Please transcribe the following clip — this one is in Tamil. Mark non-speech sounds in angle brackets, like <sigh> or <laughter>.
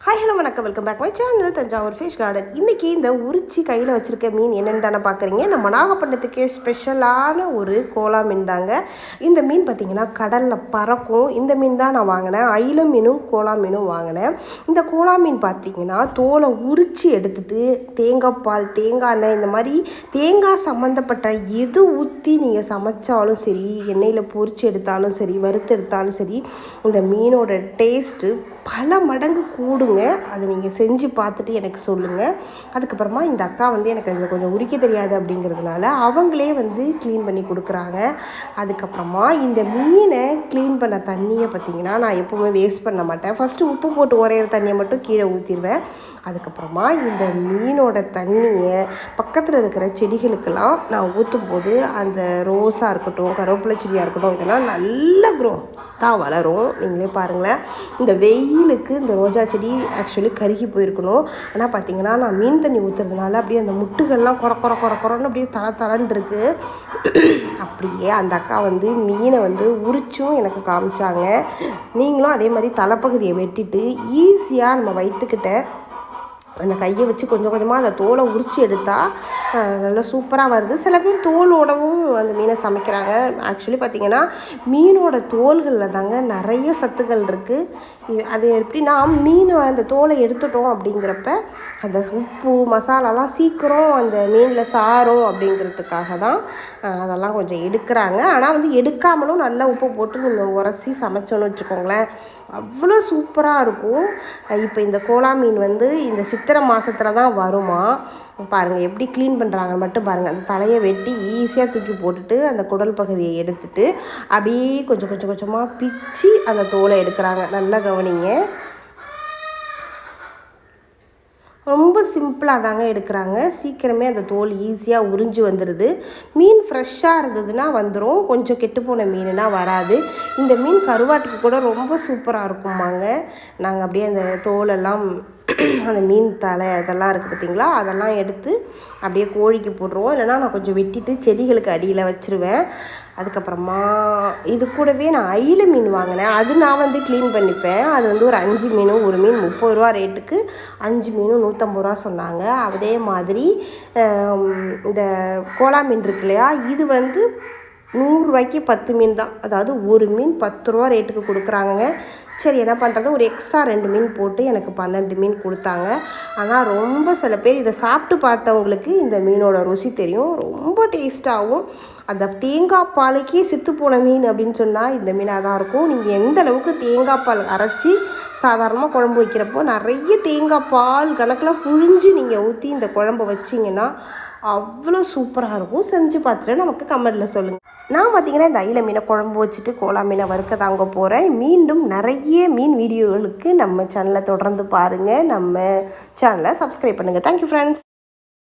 ஹாய் ஹலோ வணக்கம். Welcome back my channel Thanjavur fish garden இன்றைக்கி இந்த உரிச்சி கையில் வச்சுருக்க மீன் என்னென்னு தானே பார்க்குறீங்க நம்ம நாகப்பட்டினத்துக்கே ஸ்பெஷலான ஒரு கோலா மீன் தாங்க இந்த மீன் பார்த்திங்கன்னா கடலில் பறக்கும். இந்த மீன் தான் நான் வாங்கினேன். அயில மீனும் கோலா மீனும் வாங்கினேன். இந்த கோலா மீன் பார்த்திங்கன்னா தோலை உரித்து எடுத்துட்டு தேங்காய் பால் தேங்காய் எண்ணெய் இந்த மாதிரி தேங்காய் சம்மந்தப்பட்ட எது ஊற்றி நீங்கள் சமைச்சாலும் சரி எண்ணெயில் பொரிச்சு எடுத்தாலும் சரி வறுத்து எடுத்தாலும் சரி இந்த மீனோட டேஸ்ட்டு பல மடங்கு கூடுங்க. அதை நீங்கள் செஞ்சு பார்த்துட்டு எனக்கு சொல்லுங்கள் அதுக்கப்புறமா இந்த அக்கா வந்து எனக்கு இதை கொஞ்சம் உரிக்க தெரியாது அப்படிங்கிறதுனால அவங்களே வந்து க்ளீன் பண்ணி கொடுக்குறாங்க. அதுக்கப்புறமா இந்த மீனை க்ளீன் பண்ண தண்ணியை பார்த்திங்கன்னா நான் எப்போவுமே வேஸ்ட் பண்ண மாட்டேன். ஃபஸ்ட்டு உப்பு போட்டு உரையிற தண்ணியை மட்டும் கீழே ஊற்றிடுவேன் அதுக்கப்புறமா இந்த மீனோட தண்ணியை பக்கத்தில் இருக்கிற செடிகளுக்கெல்லாம் நான் ஊற்றும் போது அந்த ரோஸாக இருக்கட்டும் கருவேப்பிலை செடியாக இருக்கட்டும் இதெல்லாம் நல்லா க்ரோ தான் வளரும். நீங்களே பாருங்களேன். இந்த வெயிலுக்கு இந்த ரோஜா செடி ஆக்சுவலி கருகி போயிருக்கணும். ஆனால் பார்த்தீங்கன்னா நான் மீன் தண்ணி ஊற்றுறதுனால அப்படியே அந்த முட்டுகள்லாம் குற குற குற குறன்னு அப்படியே தலை தலன்னு அப்படியே அந்த அக்கா வந்து மீனை வந்து உரிச்சும் எனக்கு காமிச்சாங்க. நீங்களும் அதே மாதிரி தலைப்பகுதியை வெட்டிட்டு ஈஸியாக நம்ம வயிற்றுக்கிட்ட அந்த கையை வச்சு கொஞ்சம் கொஞ்சமாக அந்த தோலை உரித்து எடுத்தால் நல்லா சூப்பராக வருது. சில பேர் தோலோடவும் அந்த மீனை சமைக்கிறாங்க. ஆக்சுவலி பார்த்திங்கன்னா மீனோட தோல்களில் தாங்க நிறைய சத்துக்கள் இருக்குது அது எப்படின்னா மீன் அந்த தோலை எடுத்துட்டோம் அப்படிங்கிறப்ப அந்த உப்பு மசாலாலாம் சீக்கிரம் அந்த மீனில் சாரும் அப்படிங்கிறதுக்காக தான் அதெல்லாம் கொஞ்சம் எடுக்கிறாங்க. ஆனால் வந்து எடுக்காமலும் நல்லா உப்பு போட்டு நீங்கள் உரசி சமைச்சோன்னு வச்சுக்கோங்களேன். அவ்வளோ சூப்பராக இருக்கும். இப்போ இந்த கோலா மீன் வந்து இந்த சித்திரை மாதத்துல தான் வருமா? பாருங்கள் எப்படி க்ளீன் பண்ணுறாங்கன்னு மட்டும் பாருங்கள் அந்த தலையை வெட்டி ஈஸியாக தூக்கி போட்டுட்டு அந்த குடல் பகுதியை எடுத்துட்டு அப்படியே கொஞ்சம் கொஞ்சம் கொஞ்சமாக பிச்சு அந்த தோலை எடுக்கிறாங்க. நல்லா கவனிங்க. ரொம்ப சிம்பிளாக தாங்க எடுக்கிறாங்க. சீக்கிரமே அந்த தோல் ஈஸியாக உறிஞ்சு வந்துடுது மீன் ஃப்ரெஷ்ஷாக இருந்ததுன்னா வந்துடும் கொஞ்சம் கெட்டுப்போன மீனுனா வராது. இந்த மீன் கருவாட்டுக்கு கூட ரொம்ப சூப்பராக இருக்குமாங்க நாங்கள் அப்படியே அந்த தோலெல்லாம் <clears throat> அந்த மீன் தலை அதெல்லாம் இருக்குது பார்த்திங்களா அதெல்லாம் எடுத்து அப்படியே கோழிக்கு போட்டுருவோம். இல்லைனா நான் கொஞ்சம் வெட்டிட்டு செடிகளுக்கு அடியில் வச்சுருவேன். அதுக்கப்புறமா இது கூடவே நான் அயில மீன் வாங்கினேன். அது நான் வந்து க்ளீன் பண்ணிப்பேன். அது வந்து ஒரு அஞ்சு மீனும் ஒரு மீன் முப்பது ரூபா ரேட்டுக்கு அஞ்சு மீனும் நூற்றம்பது ரூபா சொன்னாங்க. அதே மாதிரி இந்த கோலா மீன் இருக்கு இல்லையா? இது வந்து நூறுரூவாய்க்கு பத்து மீன் தான். அதாவது ஒரு மீன் பத்து ரூபா ரேட்டுக்கு கொடுக்குறாங்கங்க. சரி என்ன பண்ணுறது ஒரு எக்ஸ்ட்ரா ரெண்டு மீன் போட்டு எனக்கு பன்னெண்டு மீன் கொடுத்தாங்க. ஆனால் ரொம்ப சில பேர் இதை சாப்பிட்டு பார்த்தவங்களுக்கு இந்த மீனோட ருசி தெரியும். ரொம்ப டேஸ்ட்டாகவும் அந்த தேங்காய் பாலுக்கே செத்து போன மீன் அப்படின்னு சொன்னால் இந்த மீனாக தான் இருக்கும். நீங்கள் எந்த அளவுக்கு தேங்காய் பால் அரைச்சி சாதாரணமாக குழம்பு வைக்கிறப்போ நிறைய தேங்காய் பால் கணக்கில் புழிஞ்சு நீங்கள் ஊற்றி இந்த குழம்பு வச்சிங்கன்னா அவ்வளோ சூப்பராக இருக்கும். செஞ்சு பார்த்துட்டு நமக்கு கமெண்டில் சொல்லுங்கள் நான் பார்த்தீங்கன்னா இந்த அயில மீனை குழம்பு வச்சுட்டு கோலா மீனை வறுக்க தாங்க போகிறேன் மீண்டும் நிறைய மீன் வீடியோகளுக்கு நம்ம சேனலை தொடர்ந்து பாருங்கள் நம்ம சேனலை சப்ஸ்கிரைப் பண்ணுங்கள் தேங்க்யூ ஃப்ரெண்ட்ஸ்